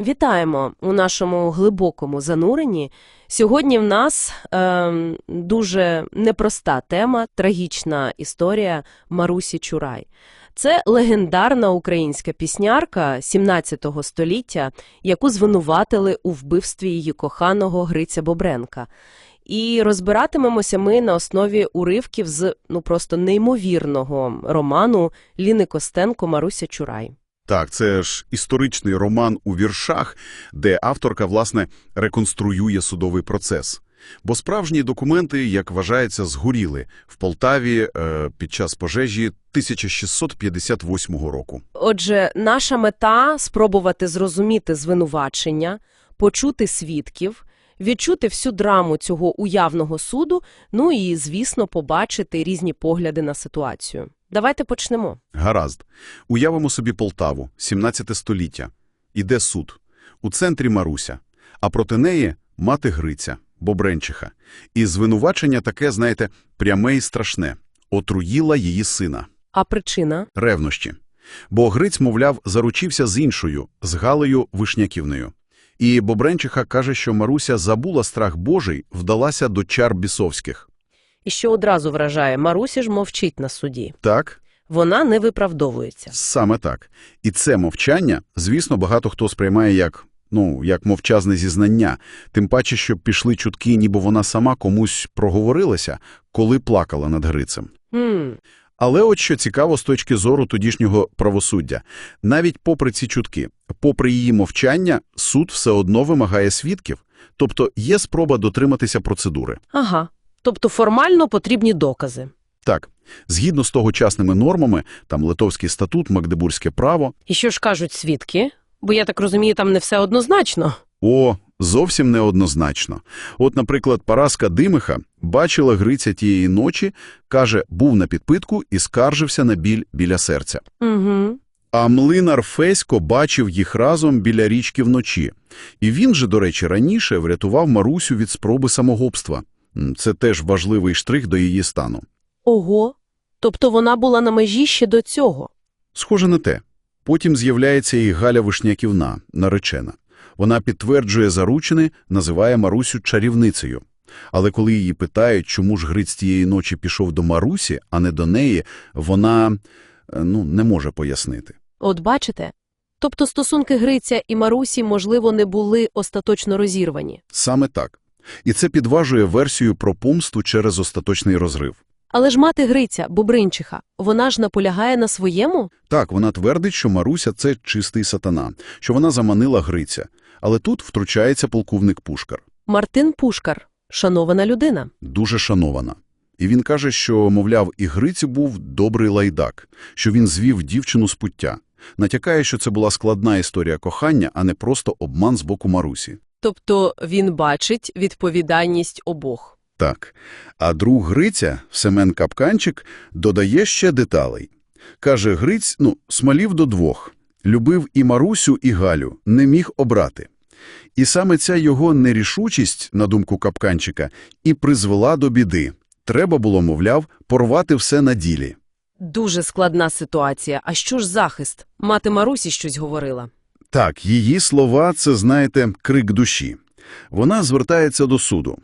Вітаємо у нашому глибокому зануренні. Сьогодні в нас ем, дуже непроста тема, трагічна історія Марусі Чурай. Це легендарна українська піснярка 17 століття, яку звинуватили у вбивстві її коханого Гриця Бобренка. І розбиратимемося ми на основі уривків з ну просто неймовірного роману Ліни Костенко Маруся Чурай. Так, це ж історичний роман у віршах, де авторка, власне, реконструює судовий процес. Бо справжні документи, як вважається, згоріли в Полтаві е, під час пожежі 1658 року. Отже, наша мета спробувати зрозуміти звинувачення, почути свідків, відчути всю драму цього уявного суду, ну і, звісно, побачити різні погляди на ситуацію. Давайте почнемо. Гаразд. Уявимо собі Полтаву, 17 століття. Іде суд. У центрі Маруся, а проти неї мати Гриця, Бобренчиха. І звинувачення таке, знаєте, пряме і страшне. Отруїла її сина. А причина? Ревнощі. Бо Гриць, мовляв, заручився з іншою, з Галею Вишняківною. І Бобренчиха каже, що Маруся забула страх Божий, вдалася до чар бісовських. І що одразу вражає, Марусі ж мовчить на суді. Так, Вона не виправдовується. саме так. І це мовчання, звісно, багато хто сприймає як, ну, як мовчазне зізнання. Тим паче, що пішли чутки, ніби вона сама комусь проговорилася, коли плакала над Грицем. Хм, Але от що цікаво з точки зору тодішнього правосуддя. Навіть попри ці чутки, попри її мовчання, суд все одно вимагає свідків, тобто є спроба дотриматися процедури. ага. Тобто формально потрібні докази. Так, згідно з тогочасними нормами, там Литовський статут, Магдебурзьке право, І що ж кажуть свідки? Бо я так розумію, там не все однозначно. о, зовсім неоднозначно. От, наприклад, Параска Димиха бачила Гриця тієї ночі, каже, був на підпитку і скаржився на біль біля серця. Угу. А млинар Фесько бачив їх разом біля річки вночі. І він же, до речі, раніше врятував Марусю від спроби самогубства. Це теж важливий штрих до її стану. Ого. Тобто вона була на межі ще до цього. Схоже на те. Потім з'являється і Галя Вишняківна, наречена. Вона підтверджує заручини, називає Марусю чарівницею. Але коли її питають, чому ж Гриць тієї ночі пішов до Марусі, а не до неї, вона е, ну, не може пояснити. От бачите? Тобто стосунки Гриця і Марусі, можливо, не були остаточно розірвані. Саме так. І це підважує версію про помсту через остаточний розрив. Але ж мати Гриця, Бобринчиха, вона ж наполягає на своєму? Так, вона твердить, що Маруся – це чистий сатана, що вона заманила Гриця. Але тут втручається полковник Пушкар. Мартин Пушкар, шанована людина. Дуже шанована. І він каже, що, мовляв, і Грицю був добрий лайдак, що він звів дівчину з пуття. Натякає, що це була складна історія кохання, а не просто обман з боку Марусі. Тобто він бачить відповідальність обох. Так. А друг Гриця, Семен Капканчик, додає ще деталей. Каже, Гриць, ну, смалів до двох. Любив і Марусю, і Галю, не міг обрати. І саме ця його нерішучість, на думку Капканчика, і призвела до біди. Треба було, мовляв, порвати все на ділі. Дуже складна ситуація. А що ж захист? Мати Марусі щось говорила. Так, її слова – це, знаєте, крик душі. Вона звертається до суду.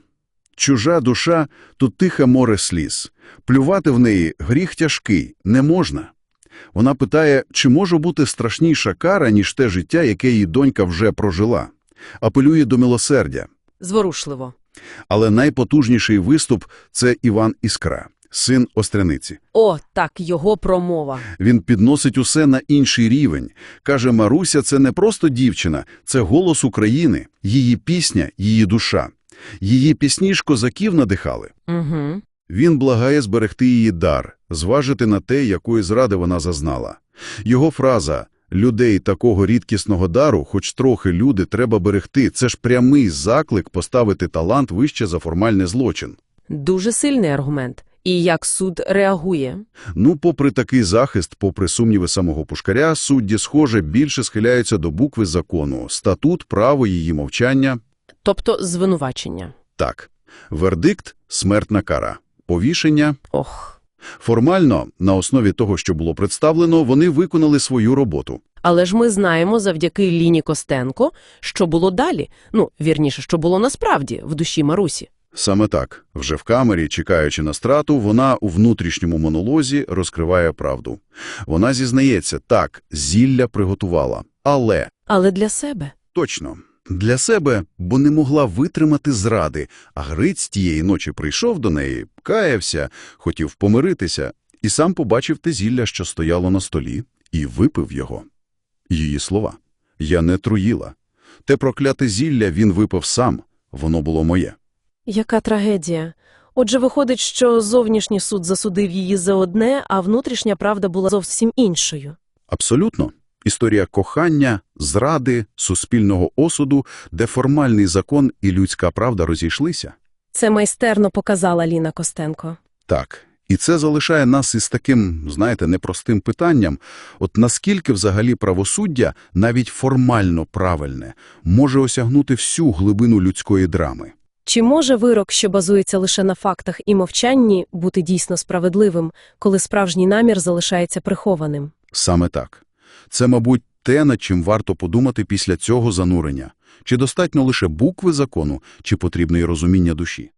Чужа душа – то тихе море сліз. Плювати в неї гріх тяжкий, не можна. Вона питає, чи може бути страшніша кара, ніж те життя, яке її донька вже прожила. Апелює до милосердя. Зворушливо. Але найпотужніший виступ – це Іван Іскра, син Остряниці. О, так, його промова. Він підносить усе на інший рівень. Каже, Маруся – це не просто дівчина, це голос України, її пісня, її душа. Її пісні ж козаків надихали. Угу. Він благає зберегти її дар, зважити на те, якої зради вона зазнала. Його фраза «людей такого рідкісного дару, хоч трохи люди, треба берегти» – це ж прямий заклик поставити талант вище за формальний злочин. Дуже сильний аргумент. І як суд реагує? Ну, попри такий захист, попри сумніви самого Пушкаря, судді, схоже, більше схиляються до букви закону. Статут, право її мовчання Тобто звинувачення. – так. Вердикт – смертна кара. Повішення Ох. Формально, на основі того, що було представлено, вони виконали свою роботу. Але ж ми знаємо завдяки Ліні Костенко, що було далі. Ну, вірніше, що було насправді в душі Марусі. Саме так. Вже в камері, чекаючи на страту, вона у внутрішньому монолозі розкриває правду. Вона зізнається, так, зілля приготувала. Але, Але для себе. точно, для себе, бо не могла витримати зради, а Гриць тієї ночі прийшов до неї, каявся, хотів помиритися, і сам побачив те зілля, що стояло на столі, і випив його. Її слова. «Я не труїла. Те прокляте зілля він випив сам, воно було моє». Яка трагедія. Отже, виходить, що зовнішній суд засудив її за одне, а внутрішня правда була зовсім іншою. Абсолютно. Історія кохання, зради, суспільного осуду, де формальний закон і людська правда розійшлися. Це майстерно показала Ліна Костенко. Так. І це залишає нас із таким, знаєте, непростим питанням. От наскільки взагалі правосуддя, навіть формально правильне, може осягнути всю глибину людської драми? Чи може вирок, що базується лише на фактах і мовчанні, бути дійсно справедливим, коли справжній намір залишається прихованим? Саме так. Це, мабуть, те, над чим варто подумати після цього занурення. Чи достатньо лише букви закону, чи потрібне й розуміння душі?